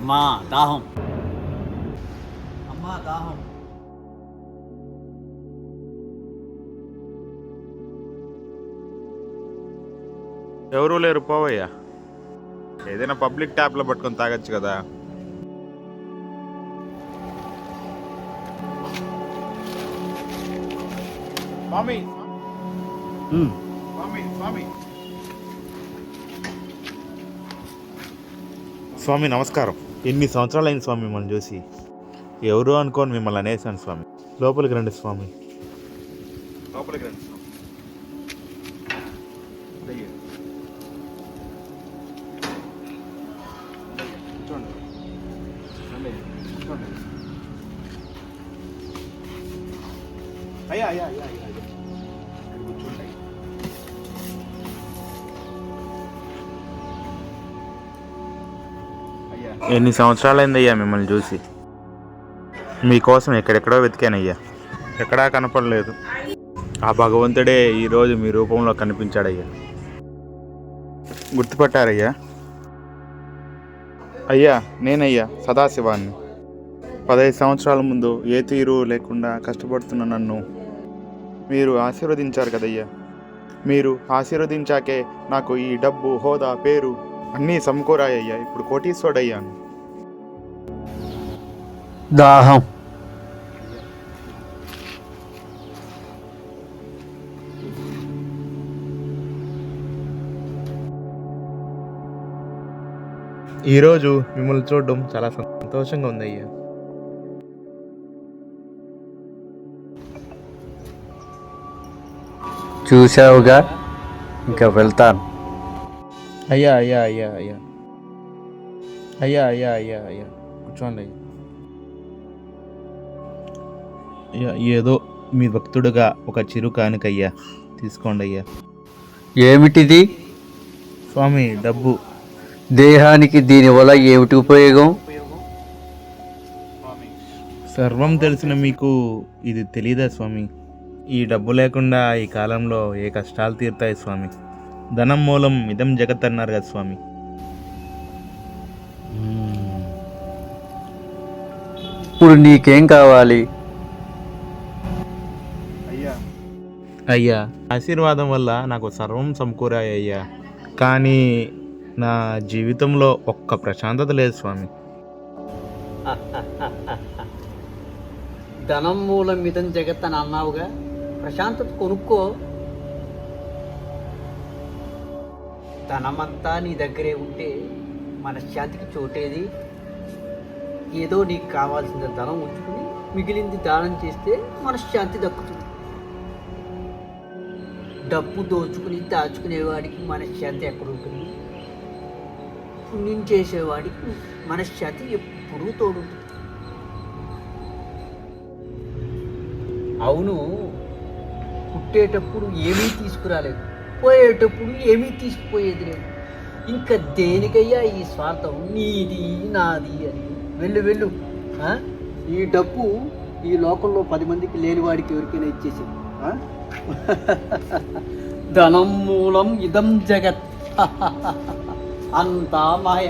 అమ్మా దాహం. అమ్మా దాహం. ఎవరూ లేరు పోవయ్యా. ఏదైనా పబ్లిక్ ట్యాప్లో పట్టుకొని తాగొచ్చు కదా. స్వామి. ఉమ్, స్వామి స్వామి. స్వామి నమస్కారం. ఎన్ని సంవత్సరాలు అయింది స్వామి మిమ్మల్ని చూసి? ఎవరు అనుకోని మిమ్మల్ని అనేసాను స్వామి. లోపలికి రండి స్వామి. లోపలికి రండి స్వామి. అయ్యా అయ్యా అయ్యా. ఎన్ని సంవత్సరాలైందయ్యా మిమ్మల్ని చూసి? మీకోసం ఎక్కడెక్కడో వెతికానయ్యా. ఎక్కడా కనపడలేదు. ఆ భగవంతుడే ఈరోజు మీ రూపంలో కనిపించాడయ్యా. గుర్తుపట్టారయ్యా? అయ్యా నేనయ్యా సదాశివాన్ని. పదహైదు సంవత్సరాల ముందు ఏ తీరు లేకుండా కష్టపడుతున్న నన్ను మీరు ఆశీర్వదించారు కదయ్యా. మీరు ఆశీర్వదించాకే నాకు ఈ డబ్బు హోదా పేరు అన్నీ సమకూరాయ్యా. ఇప్పుడు కోటీశ్వరుడయ్యాను. దాహం. ఈరోజు మిమ్మల్ని చూడడం చాలా సంతోషంగా ఉందయ్యా. చూసావుగా ఇంకా వెళ్తాను. అయ్యా అయ్యా అయ్యా అయ్యా అయ్యా అయ్యా అయ్యా అయ్యా కూర్చోండి అయ్యా అయ్యా ఏదో మీ భక్తుడుగా ఒక చిరు కానుకయ్యా. తీసుకోండి అయ్యా. ఏమిటిది? స్వామి డబ్బు. దేహానికి దీనివల్ల ఏమిటి ఉపయోగం? సర్వం తెలిసిన మీకు ఇది తెలీదా స్వామి? ఈ డబ్బు లేకుండా ఈ కాలంలో ఏ కష్టాలు తీరుతాయి స్వామి? ధనం మూలం ఇదం జగత్ అన్నారు కదా స్వామి. ఇప్పుడు నీకేం కావాలి? అయ్యా. అయ్యా. ఆశీర్వాదం వల్ల నాకు సర్వం సమకూరాయి అయ్యా. కానీ నా జీవితంలో ఒక్క ప్రశాంతత లేదు స్వామి. ధనం మూలం మితం జగత్ అని అన్నావుగా. ప్రశాంతత కొనుక్కో. ధనమంతా నీ దగ్గరే ఉంటే మనశ్శాంతికి చోటేది? ఏదో నీకు కావాల్సిన ధనం ఉంచుకుని మిగిలింది దానం చేస్తే మనశ్శాంతి దక్కుతుంది. డబ్బు దోచుకుని దాచుకునేవాడికి మనశ్శాంతి ఎక్కడ ఉంటుంది పుణ్యం చేసేవాడికి మనశ్శాంతి ఎప్పుడూ తోడుంటుంది. అవును పుట్టేటప్పుడు ఏమీ తీసుకురాలేదు. పోయేటప్పుడు ఏమీ తీసుకుపోయేది లేదు. ఇంకా దేనికయ్యా ఈ స్వార్థం? నీది నాది అని. వెళ్ళు వెళ్ళు. ఈ డబ్బు ఈ లోకంలో పది మందికి లేని వాడికి ఎవరికైనా ఇచ్చేసి ధనం మూలం ఇదం జగత్. అంతా మాయ.